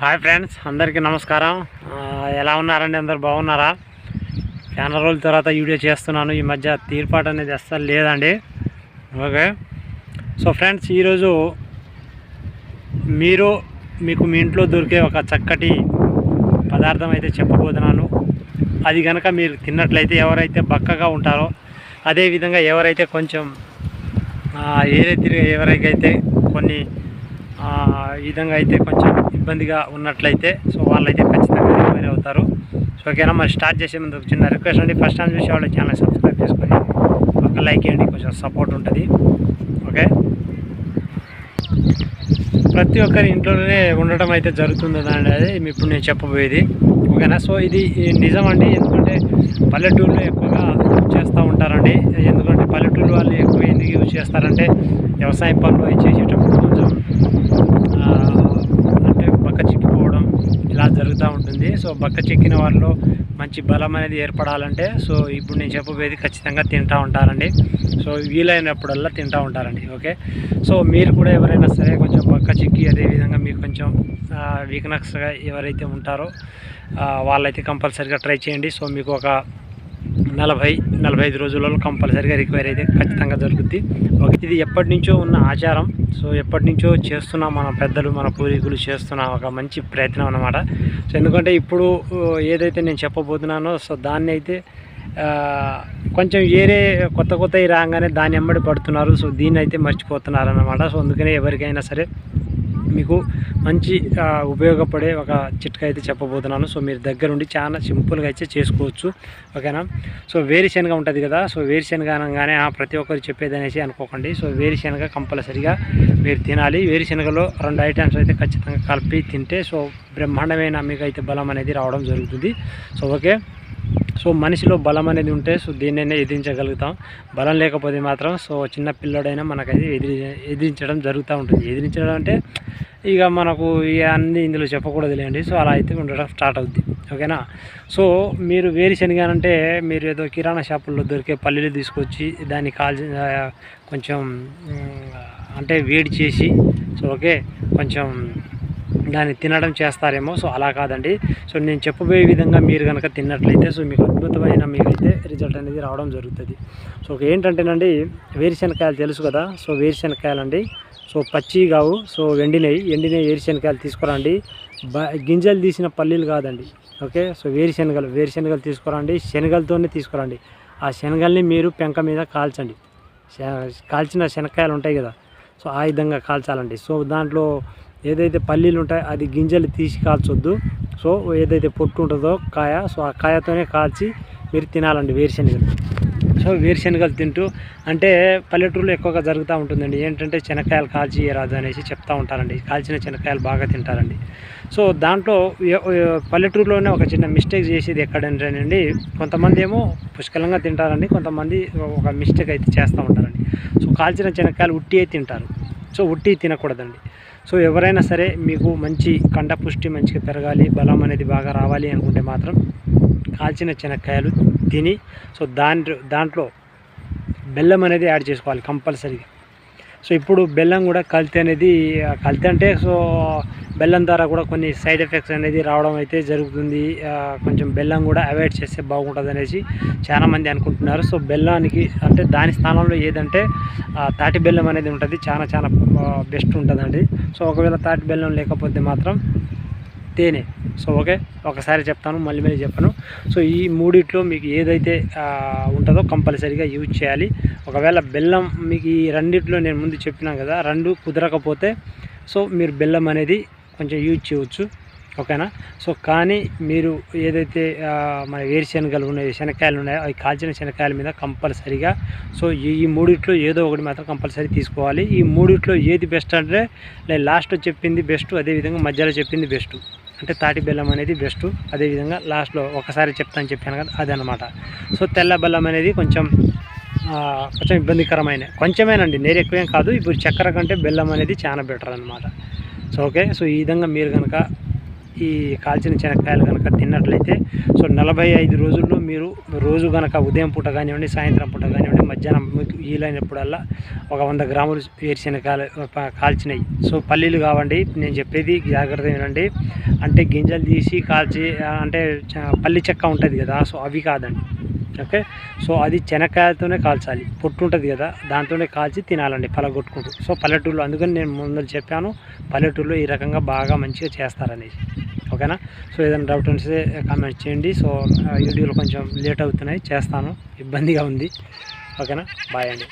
Hi friends అందరికీ నమస్కారం. ఎలా ఉన్నారండి? అందరు బాగున్నారా? చాలా రోజుల తర్వాత వీడియో చేస్తున్నాను. ఈ మధ్య తీర్పాటు అనేది అస్సలు లేదండి. ఓకే. సో ఫ్రెండ్స్ ఈరోజు మీరు మీకు మీ ఇంట్లో దొరికే ఒక చక్కటి పదార్థం అయితే చెప్పబోతున్నాను. అది కనుక మీరు తిన్నట్లయితే ఎవరైతే బక్కగా ఉంటారో అదేవిధంగా ఎవరైతే కొంచెం ఏదైతే తిరిగి ఎవరికైతే కొన్ని విధంగా అయితే కొంచెం ఇబ్బందిగా ఉన్నట్లయితే సో వాళ్ళైతే ఖచ్చితంగా రికవరీ అవుతారు. సో ఓకేనా మరి స్టార్ట్ చేసే ముందు చిన్న రిక్వెస్ట్ అండి. ఫస్ట్ టైం చూసే వాళ్ళు ఛానల్ సబ్స్క్రైబ్ చేసుకొని ఒక లైక్ చేయండి కొంచెం సపోర్ట్ ఉంటుంది. ఓకే? ప్రతి ఒక్కరి ఇంట్లోనే ఉండటం అయితే జరుగుతుంది అండి అది ఇప్పుడు నేను చెప్పబోయేది. ఓకేనా? సో ఇది నిజం అండి. ఎందుకంటే పల్లెటూరులో ఎక్కువగా యూజ్ చేస్తూ ఉంటారండి. ఎందుకంటే పల్లెటూరు వాళ్ళు ఎక్కువ ఎందుకు యూజ్ చేస్తారంటే వ్యవసాయ పనులు చేసేటప్పుడు కొంచెం ఆ, అంటే బక్క చిక్కిపోవడం ఇలా ఉంది సో బక్క చెక్కిన వాళ్ళు మంచి బలం అనేది ఏర్పడాలంటే సో ఇప్పుడు నేను చెప్పబోయేది ఖచ్చితంగా తింటూ ఉంటారండి. సో వీలైనప్పుడల్లా తింటూ ఉంటారండి. ఓకే? సో మీరు కూడా ఎవరైనా సరే కొంచెం బక్క చిక్కి అదేవిధంగా మీకు కొంచెం వీక్నెస్గా ఎవరైతే ఉంటారో వాళ్ళైతే కంపల్సరీగా ట్రై చేయండి. సో మీకు ఒక నలభై నలభై ఐదు రోజులలో కంపల్సరీగా రిక్వైర్ అయితే ఖచ్చితంగా జరుగుద్ది. ఇది ఎప్పటి నుంచో ఉన్న ఆచారం. సో ఎప్పటి నుంచో చేస్తున్న మన పెద్దలు మన పూర్వీకులు చేస్తున్న ఒక మంచి ప్రయత్నం అన్నమాట. సో ఎందుకంటే ఇప్పుడు ఏదైతే నేను చెప్పబోతున్నానో సో దాన్ని అయితే కొంచెం ఏరే కొత్త కొత్తవి రాగానే దాన్ని ఎమ్మడి పడుతున్నారు. సో దీన్ని అయితే మర్చిపోతున్నారు అన్నమాట సో అందుకనే ఎవరికైనా సరే మీకు మంచి ఉపయోగపడే ఒక చిట్కా అయితే చెప్పబోతున్నాను. సో మీరు దగ్గరుండి చాలా సింపుల్గా అయితే చేసుకోవచ్చు. ఓకేనా? సో వేరుశనగ ఉంటుంది కదా? సో వేరుశనగ అనగానే ప్రతి ఒక్కరు చెప్పేది అనేసి అనుకోకండి. సో వేరుశనగ కంపల్సరిగా మీరు తినాలి. వేరుశనగలో రెండు ఐటమ్స్ అయితే ఖచ్చితంగా కలిపి తింటే సో బ్రహ్మాండమైన మీకు అయితే బలం అనేది రావడం జరుగుతుంది. So okay? సో మనిషిలో బలం అనేది ఉంటే సో దేన్నైనా ఎదిరించగలుగుతాం. బలం లేకపోతే మాత్రం సో చిన్న పిల్లడైనా మనకైతే ఎదిరి ఎదిరించడం జరుగుతూ ఉంటుంది. ఎదిరించడం అంటే ఇక మనకు ఇక అన్ని ఇందులో చెప్పకూడదులేండి. సో అలా అయితే ఉండడం స్టార్ట్ అవుద్ది. ఓకేనా? సో మీరు వేరుశనగ అంటే మీరు ఏదో కిరాణా షాపుల్లో దొరికే పల్లీలు తీసుకొచ్చి దాన్ని కాల్చి కొంచెం అంటే వేడి చేసి సో ఓకే కొంచెం దాన్ని తినడం చేస్తారేమో. సో అలా కాదండి. సో నేను చెప్పబోయే విధంగా మీరు కనుక తిన్నట్లయితే సో మీకు అద్భుతమైన మీకైతే రిజల్ట్ అనేది రావడం జరుగుతుంది. సో ఏంటంటేనండి వేరుశనకాయలు తెలుసు కదా. సో వేరుశనకాయలు అండి సో పచ్చి కావు సో ఎండినవి ఎండిన వేరుశనకాయలు తీసుకురండి. బ గింజలు తీసిన పల్లీలు కాదండి. ఓకే? సో వేరుశనగలు వేరుశనగలు తీసుకురండి. శనగలతోనే తీసుకురండి. ఆ శనగల్ని మీరు పెంక మీద కాల్చండి. శ- కాల్చిన శనక్కాయలు ఉంటాయి కదా. సో ఆ విధంగా కాల్చాలండి. సో దాంట్లో ఏదైతే పల్లీలు ఉంటాయో అది గింజలు తీసి కాల్చొద్దు. సో ఏదైతే పొట్టు ఉంటుందో కాయ సో ఆ కాయతోనే కాల్చి మీరు తినాలండి వేరుశనగలు. సో వేరుశనగలు తింటూ అంటే పల్లెటూరులో ఎక్కువగా జరుగుతూ ఉంటుందండి. ఏంటంటే శనక్కాయలు కాల్చి రాదు అనేసి చెప్తూ ఉంటారండి. కాల్చిన శనక్కాయలు బాగా తింటారండి. సో దాంట్లో పల్లెటూరులోనే ఒక చిన్న మిస్టేక్ చేసేది ఎక్కడంటేనండి కొంతమంది ఏమో పుష్కలంగా తింటారండి కొంతమంది ఒక మిస్టేక్ అయితే చేస్తూ ఉంటారండి. సో కాల్చిన శనక్కాయలు ఉట్టి తింటారు. సో ఉట్టి తినకూడదండి. సో ఎవరైనా సరే మీకు మంచి కండ పుష్టి మంచిగా పెరగాలి బలం అనేది బాగా రావాలి అనుకుంటే మాత్రం కాల్చిన శనక్కాయలు తిని సో దాంట్లో దాంట్లో బెల్లం అనేది యాడ్ చేసుకోవాలి కంపల్సరీగా. సో ఇప్పుడు బెల్లం కూడా కల్తీ అనేది కల్తీ అంటే సో బెల్లం ద్వారా కూడా కొన్ని సైడ్ ఎఫెక్ట్స్ అనేది రావడం అయితే జరుగుతుంది. కొంచెం బెల్లం కూడా అవాయిడ్ చేస్తే బాగుంటుంది అనేసి చాలామంది అనుకుంటున్నారు. సో బెల్లానికి అంటే దాని స్థానంలో ఏదంటే తాటి బెల్లం అనేది ఉంటుంది. చాలా చాలా బెస్ట్ ఉంటుందండి. సో ఒకవేళ తాటి బెల్లం లేకపోతే మాత్రం తేనె. సో ఓకే ఒకసారి చెప్తాను మళ్ళీ మళ్ళీ చెప్పను. సో ఈ మూడిట్లో మీకు ఏదైతే ఉంటుందో కంపల్సరీగా యూజ్ చేయాలి. ఒకవేళ బెల్లం మీకు ఈ రెండిట్లో నేను ముందు చెప్పినాను కదా రెండు కుదరకపోతే సో మీరు బెల్లం అనేది కొంచెం యూజ్ చేయవచ్చు ఓకేనా? సో కానీ మీరు ఏదైతే మన వేరుశనగలు ఉన్నాయి శనక్కాయలు ఉన్నాయో అవి కాల్చిన శనక్కాయల మీద కంపల్సరీగా సో ఈ మూడిట్లో ఏదో ఒకటి మాత్రం కంపల్సరీ తీసుకోవాలి. ఈ మూడిట్లో ఏది బెస్ట్ అంటే నేను చెప్పింది బెస్ట్ అదేవిధంగా మధ్యలో చెప్పింది బెస్ట్. అంటే తాటి బెల్లం అనేది బెస్ట్ అదేవిధంగా లాస్ట్లో ఒకసారి చెప్తాను చెప్పాను కదా అదనమాట సో తెల్ల బెల్లం అనేది కొంచెం కొంచెం ఇబ్బందికరమైన కొంచెమేనండి నేరు ఎక్కువేం కాదు. ఇప్పుడు చక్కెర కంటే బెల్లం అనేది చాలా బెటర్ అనమాట సో ఓకే? సో ఈ విధంగా మీరు కనుక ఈ కాల్చిన శనక్కాయలు కనుక తిన్నట్లయితే సో నలభై ఐదు రోజుల్లో మీరు రోజు కనుక ఉదయం పూట కానివ్వండి సాయంత్రం పూట కానివ్వండి మధ్యాహ్నం మీకు వీలైనప్పుడల్లా ఒక వంద గ్రాములు వేరుశనగకాయలు కాల్చినాయి. సో పల్లీలు కావండి నేను చెప్పేది జాగ్రత్త వినండి. అంటే గింజలు తీసి కాల్చి అంటే పల్లి చెక్క ఉంటుంది కదా సో అవి కాదండి. ఓకే? సో అది శనక్కాయలతోనే కాల్చాలి. పొట్టు ఉంటుంది కదా దాంతోనే కాల్చి తినాలండి పలగొట్టుకుంటూ. సో పల్లెటూరులో అందుకని నేను ముందు చెప్పాను పల్లెటూరులో ఈ రకంగా బాగా మంచిగా చేస్తారనేసి. ఓకేనా? సో ఏదైనా డౌట్ ఉంటే కామెంట్ చేయండి. సో వీడియోలు కొంచెం లేట్ అవుతున్నాయి. చేస్తాను. ఇబ్బందిగా ఉంది. ఓకేనా? బాయ్ అండి.